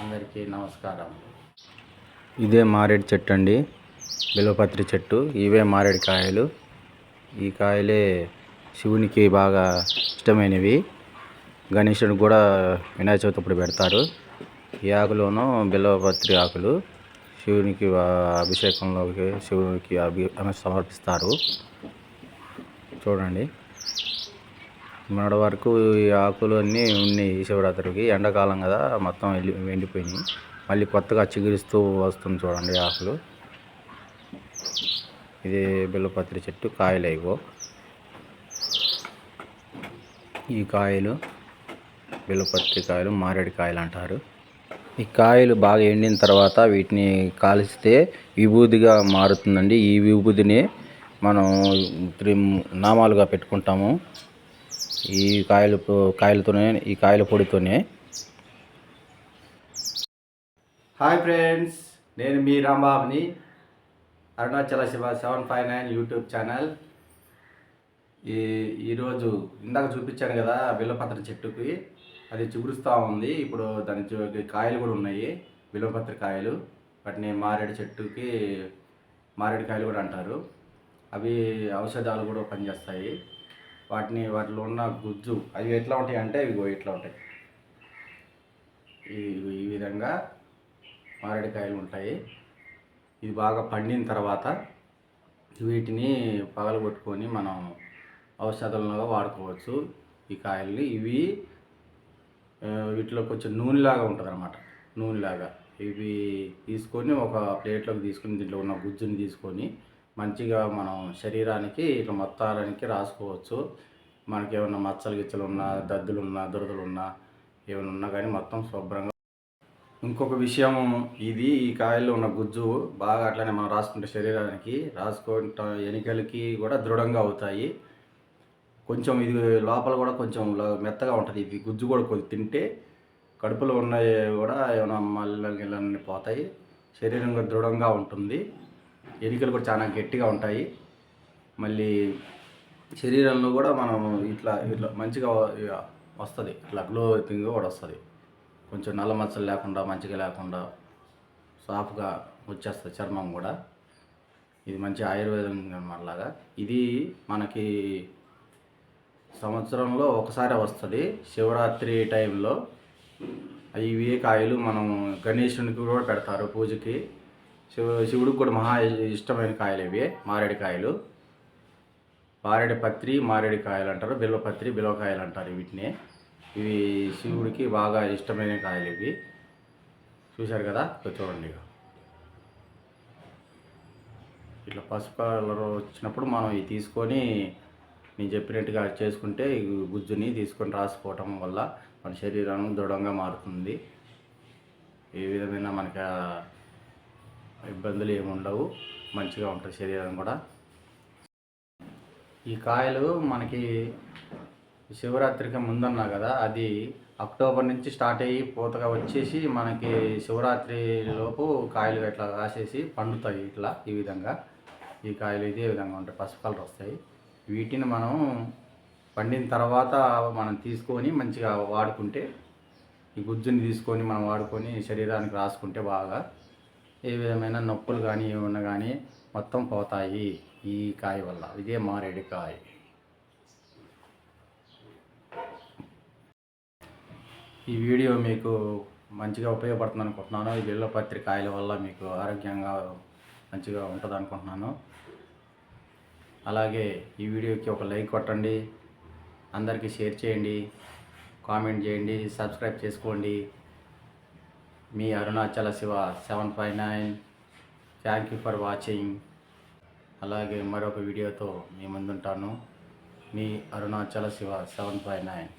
అందరికీ నమస్కారం. ఇదే మారేడు చెట్టు అండి. బిల్వపత్రి చెట్టు. ఇవే మారేడు కాయలు. ఈ కాయలే శివునికి బాగా ఇష్టమైనవి. గణేశుడికి కూడా వినాయక చవితి అప్పుడు పెడతారు. ఈ ఆకులోనూ బిల్వపత్రి ఆకులు. శివునికి అభిషేకంలోకి శివునికి అభి సమర్పిస్తారు. చూడండి. మొన్నటి వరకు ఈ ఆకులు అన్నీ ఉన్నాయి శివరాత్రికి. ఎండాకాలం కదా మొత్తం వెళ్ళి ఎండిపోయినాయి. మళ్ళీ కొత్తగా చిగురిస్తూ వస్తుంది చూడండి ఆకులు. ఇది బిల్లపత్రి చెట్టు కాయలు అయిపో ఈ కాయలు బిల్లపత్రి కాయలు మారేడు కాయలు అంటారు. ఈ కాయలు బాగా ఎండిన తర్వాత వీటిని కాలిస్తే విభూదిగా మారుతుందండి. ఈ విభూదిని మనం త్రి- నామాలుగా పెట్టుకుంటాము. ఈ కాయలు కాయలతోనే ఈ కాయల పొడితోనే. హాయ్ ఫ్రెండ్స్ నేను మీ రాంబాబుని Arunachala Shiva seven five nine YouTube channel. ఈ ఈరోజు ఇందాక చూపించాను కదా బిల్లపత్ర చెట్టుకి అది చిగురుస్తూ ఉంది. ఇప్పుడు దాని కాయలు కూడా ఉన్నాయి బిల్లపత్ర కాయలు. వాటిని మారేడు చెట్టుకి మారేడు కాయలు కూడా అంటారు. అవి ఔషధాలు కూడా పనిచేస్తాయి. వాటిని వాటిలో ఉన్న గుజ్జు అవి ఎట్లా ఉంటాయి అంటే ఇవి ఇట్లా ఉంటాయి. ఈ ఈ విధంగా మామిడికాయలు ఉంటాయి. ఇది బాగా పండిన తర్వాత వీటిని పగలగొట్టుకొని మనం ఔషధాలుగా వాడుకోవచ్చు. ఈ కాయల్ని ఇవి వీటిలో కొంచెం నూనెలాగా ఉంటుంది అనమాట నూనెలాగా. ఇవి తీసుకొని ఒక ప్లేట్లోకి తీసుకొని దీంట్లో ఉన్న గుజ్జుని తీసుకొని మంచిగా మనం శరీరానికి ఇట్లా మొత్తానికి రాసుకోవచ్చు. మనకి ఏమన్నా మచ్చలు గిచ్చలు ఉన్నా దద్దులు ఉన్నా దురదలు ఉన్నా ఏమైనా ఉన్నా కానీ మొత్తం శుభ్రంగా. ఇంకొక విషయం ఇది ఈ కాయల్లో ఉన్న గుజ్జు బాగా అట్లనే మనం రాసుకుంటే శరీరానికి రాసుకుంట ఎనికలకి కూడా దృఢంగా అవుతాయి. కొంచెం ఇది లోపల కూడా కొంచెం మెత్తగా ఉంటుంది. ఇది గుజ్జు కూడా కొద్ది తింటే కడుపులో ఉన్నవి కూడా ఏమైనా మళ్ళీ పోతాయి. శరీరం దృఢంగా ఉంటుంది. ఎనికలు కూడా చాలా గట్టిగా ఉంటాయి. మళ్ళీ శరీరంలో కూడా మనం ఇట్లా ఇట్లా మంచిగా వస్తుంది. ఇట్లా గ్లో థింగ్ కూడా వస్తుంది. కొంచెం నల్ల మచ్చలు లేకుండా మంచిగా లేకుండా సాఫ్గా వచ్చేస్తుంది చర్మం కూడా. ఇది మంచి ఆయుర్వేదం లాగా. ఇది మనకి సంవత్సరంలో ఒకసారి వస్తుంది. శివరాత్రి టైంలో ఇవి కాయలు మనం గణేశునికి కూడా పెడతారు పూజకి. శివ శివుడికి కూడా మహా ఇష్టమైన కాయలు ఇవి మారేడు కాయలు. మారేడు పత్రి మారేడు కాయలు అంటారు బిల్వపత్రి బిల్వకాయలు అంటారు వీటిని. ఇవి శివుడికి బాగా ఇష్టమైన కాయలు ఇవి. చూశారు కదా? చూడండి ఇక ఇట్లా పసుపు కలర్ వచ్చినప్పుడు మనం ఇవి తీసుకొని నేను చెప్పినట్టుగా చేసుకుంటే గుజ్జుని తీసుకొని రాసుకోవటం వల్ల మన శరీరం దృఢంగా మారుతుంది. ఏ విధమైన మనకి ఇబ్బందులు ఏమి ఉండవు. మంచిగా ఉంటుంది శరీరం కూడా. ఈ కాయలు మనకి శివరాత్రికి ముందన్నా కదా అది అక్టోబర్ నుంచి స్టార్ట్ అయ్యి పూతగా వచ్చేసి మనకి శివరాత్రి లోపు కాయలు ఇట్లా రాసేసి పండుతాయి ఇట్లా ఈ విధంగా. ఈ కాయలు ఇదే విధంగా ఉంటాయి పసుపు కలర్ వస్తాయి. వీటిని మనం పండిన తర్వాత మనం తీసుకొని మంచిగా వాడుకుంటే ఈ గుజ్జుని తీసుకొని మనం వాడుకొని శరీరానికి రాసుకుంటే బాగా ఏ విధమైన నొప్పులు కానీ ఏమన్నా కానీ మొత్తం పోతాయి ఈ కాయ వల్ల. ఇదే మారేడు కాయ. ఈ వీడియో మీకు మంచిగా ఉపయోగపడుతుంది అనుకుంటున్నాను. ఈ బిల్లపత్రి కాయల వల్ల మీకు ఆరోగ్యంగా మంచిగా ఉంటుంది అనుకుంటున్నాను. అలాగే ఈ వీడియోకి ఒక లైక్ కొట్టండి. అందరికీ షేర్ చేయండి. కామెంట్ చేయండి. సబ్స్క్రైబ్ చేసుకోండి. మీ Arunachala Shiva seven five nine. Thank you for watching అలాగే మరొక వీడియోతో మీ ముందుంటాను. మీ Arunachala Shiva seven five nine.